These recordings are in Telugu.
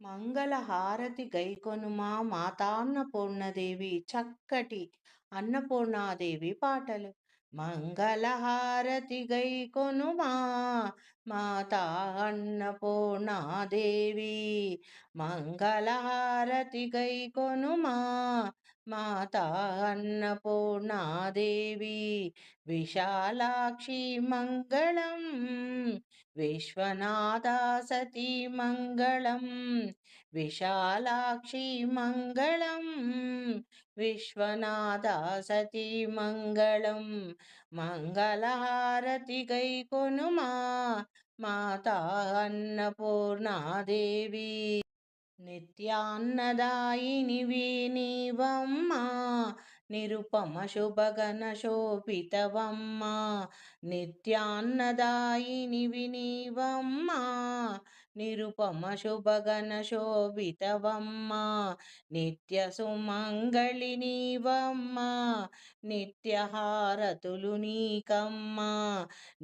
మంగళహారతి గైకొనుమా మాతాన్నపూర్ణదేవి చక్కటి అన్నపూర్ణాదేవి పాటలు. మంగళహారతి గైకొనుమా మాతా అన్నపూర్ణాదేవి మంగళహారతి గైకొనుమా మాతా అన్నపూర్ణాదేవి విశాలాక్షి మంగళం విశ్వనాథా సతీ మంగళం విశాలాక్షి మంగళం విశ్వనాథా సతీ మంగళం. మంగళహారతి గైకొనుమా మాతా అన్నపూర్ణాదేవి నిత్యాన్నదాయినివి నీవమ్మా నిరుపమ శుభగణ శోభితవమ్మా. నిత్యాన్నదాయినివి నీవమ్మా నిరుపమ శుభగణ శోభితవమ్మా నిత్య సుమంగళి నీవమ్మా నిత్యహారతులు నీకమ్మా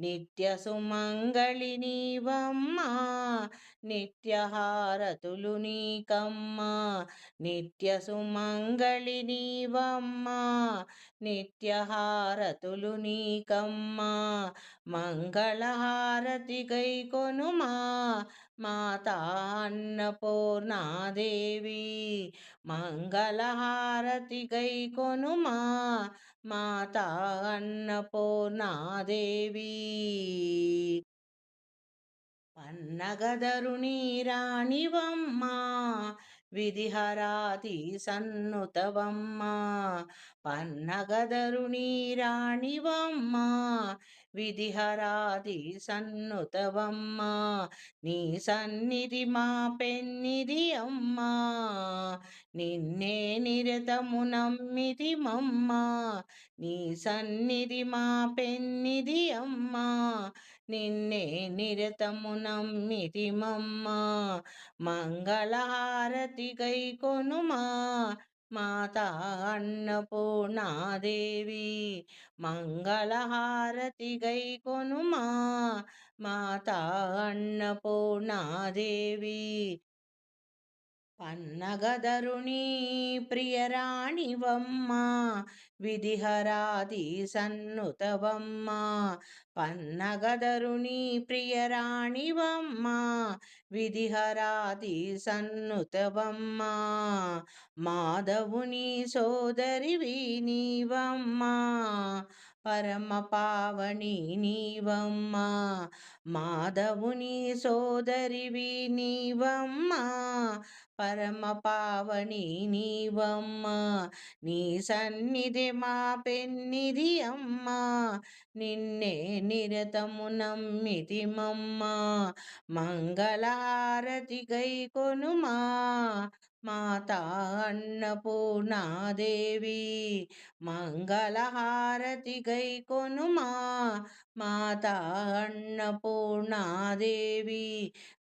నిత్య సుమంగళి నీవమ్మా నిత్యహారతులు నీకమ్మా నిత్య సుమంగళి నీవమ్మా నిత్యహారతులు నీకమ్మా మంగళహారతి గైకొనుమా మాతా అన్నపూర్ణాదేవి మంగళహారతి గైకొనుమా మాతా అన్నపూర్ణాదేవి పన్నగదరుని రాణివమ్మా విధిహరాతి సన్నుతవమ్మ పన్నగదరుని రాణివమ్మా విధిహరాది సన్నుతవమ్మా నీ సన్నిధి మా పెన్నిది అమ్మ నిన్నే నిరతము నమ్మిది మమ్మ నీ సన్నిధి మా పెన్నిది అమ్మ నిన్నే నిరతము నమ్మితి మమ్మ మంగళహారతి గైకొనుమా మాత అన్నపూర్ణాదేవి మంగళహారతి గైకొనుమా మాత అన్నపూర్ణాదేవి పన్నగదరుణి ప్రియరాణివమ్మ విధిహరాది సన్నుతవమ్మ పన్నగదరుణి ప్రియరాణివమ్మ విధిహరాది సన్నుతవమ్మ మాధవుని సోదరివి నీవమ్మా పరమ పావని నీవమ్మ మాధవుని సోదరివి నీవమ్మా పరమ పావని నీవమ్మ. నీ సన్నిధి మా పెన్నిధి అమ్మ. నిన్నే నిరతము నమ్మితి మమ్మా. మంగళహారతి గైకొనుమా మాతా అన్నపూర్ణాదేవి మంగళహారతి గైకొనుమా మాతా అన్నపూర్ణాదేవి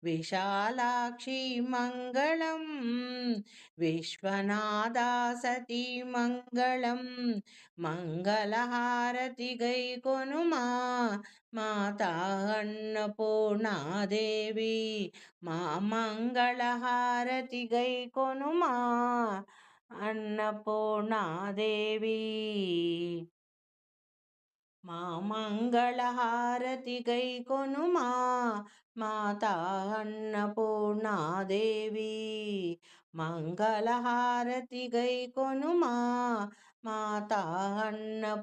విశాలాక్షి మంగళం. విశ్వనాథా సతీ మంగళం మంగళహారతి గైకొనుమా మాతా అన్నపూర్ణాదేవి మా మంగళహారతి గై కొనుమా అన్నపూర్ణాదేవి మా మంగళహారతి గై కొనుమా మాతా అన్నపూర్ణాదేవి మంగళహారతి గై కొనుమా మాతా అన్నపూర్ణాదేవి